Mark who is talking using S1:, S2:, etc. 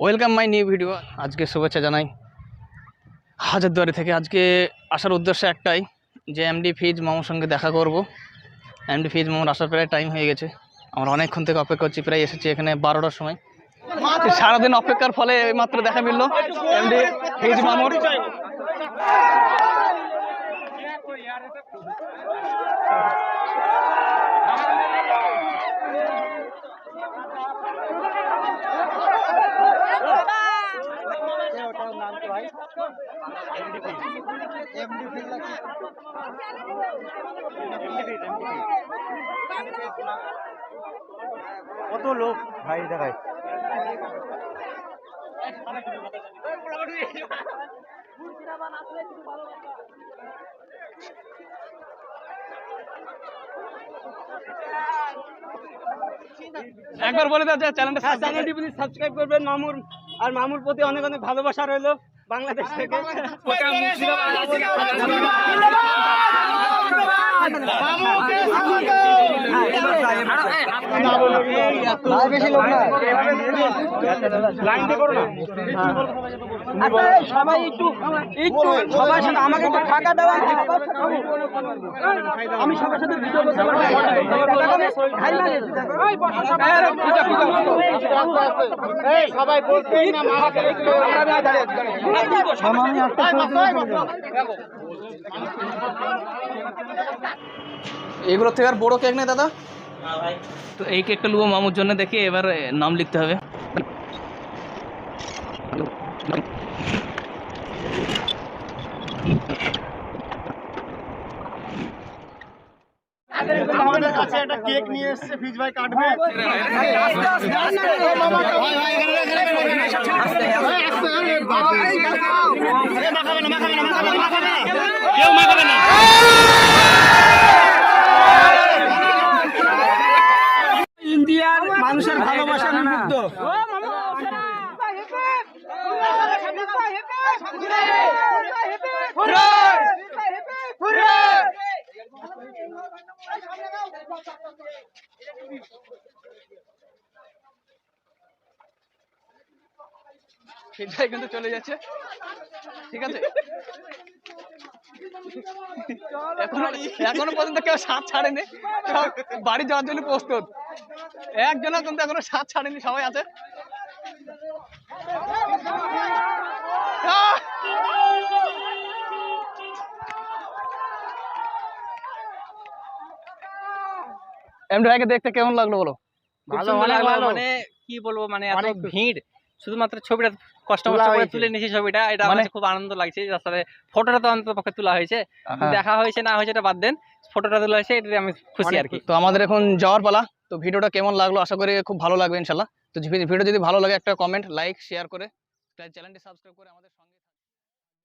S1: Welcome my new video আজকে শুভেচ্ছা জানাই হাজারদুয়ারি থেকে। আজকে আসার উদ্দেশ্য একটাই, যে এমডি ফিজ মামুর সঙ্গে দেখা করব। এমডি ফিজ মামুর আসার প্রায় টাইম হয়ে গেছে। আমরা অনেকক্ষণ থেকে অপেক্ষা করছি, প্রায় এসেছি এখানে বারোটার সময়। সারাদিন অপেক্ষার ফলে মাত্র দেখা মিললো এমডি ফিজ মামুর।
S2: কত লোক? ভাই দেখায়
S1: একবার বলে দাও যে চ্যানেলটা
S3: চ্যানেলটি প্লিজ সাবস্ক্রাইব করবেন মামুর আর মামুর প্রতি অনেক অনেক ভালোবাসা রইল বাংলাদেশ থেকে আচ্ছা, এই সবাই একটু একটু সবার সাথে আমাকে একটু ফাঁকা দেওয়া আমি সবার সাথে ভিডিও করতে পারব ভাই না গেছে, দেখো।
S2: সবাই বলতেই না
S1: এগুলো থেকে আর বড় কেক নেই দাদা তো এই কেকটা লুবো মামুর জন্য দেখি এবার নাম লিখতে হবে
S2: আমাদের কাছে একটা কেক নিয়ে এসেছে ফিজ ভাই কাটবে কেউ মাখাবে না
S3: ইন্ডিয়ার মানুষের ভালোবাসা আমি মুগ্ধ।
S1: সেটাই কিন্তু চলে যাচ্ছে। ঠিক আছে? এখনও এখনও পর্যন্ত কেউ সাত ছাড়েনি। সব বাড়ি যাওয়ার জন্য প্রস্তুত কিন্তু এখনও সাত ছাড়েনি সবাই আছে। এমডি ভাইকে দেখতে কেমন লাগল বলো?
S4: ভালো ভালো মানে কি বলব মানে এত ভিড়। শুধুমাত্র ছবিটা কষ্ট করে তুলে নিয়েছি ছবিটা এটা
S1: মানে-
S4: আমার খুব আনন্দ লাগছে যার সাথে ফটোটা তো অন্তত পক্ষে তোলা হয়েছে।
S1: হ্যাঁ।
S4: দেখা হয়েছে না হয়েছে এটা বাদ দেন ফটোটা তোলা হয়েছে এটা আমি খুশি আর কি
S1: তো আমাদের এখন যাওয়ার পালা তো ভিডিওটা কেমন লাগল আশা করি খুব ভালো লাগবে ইনশাল্লাহ। তো ভিডিও যদি ভালো লাগে একটা কমেন্ট লাইক শেয়ার করে চ্যানেলটি সাবস্ক্রাইব করে আমাদের সঙ্গে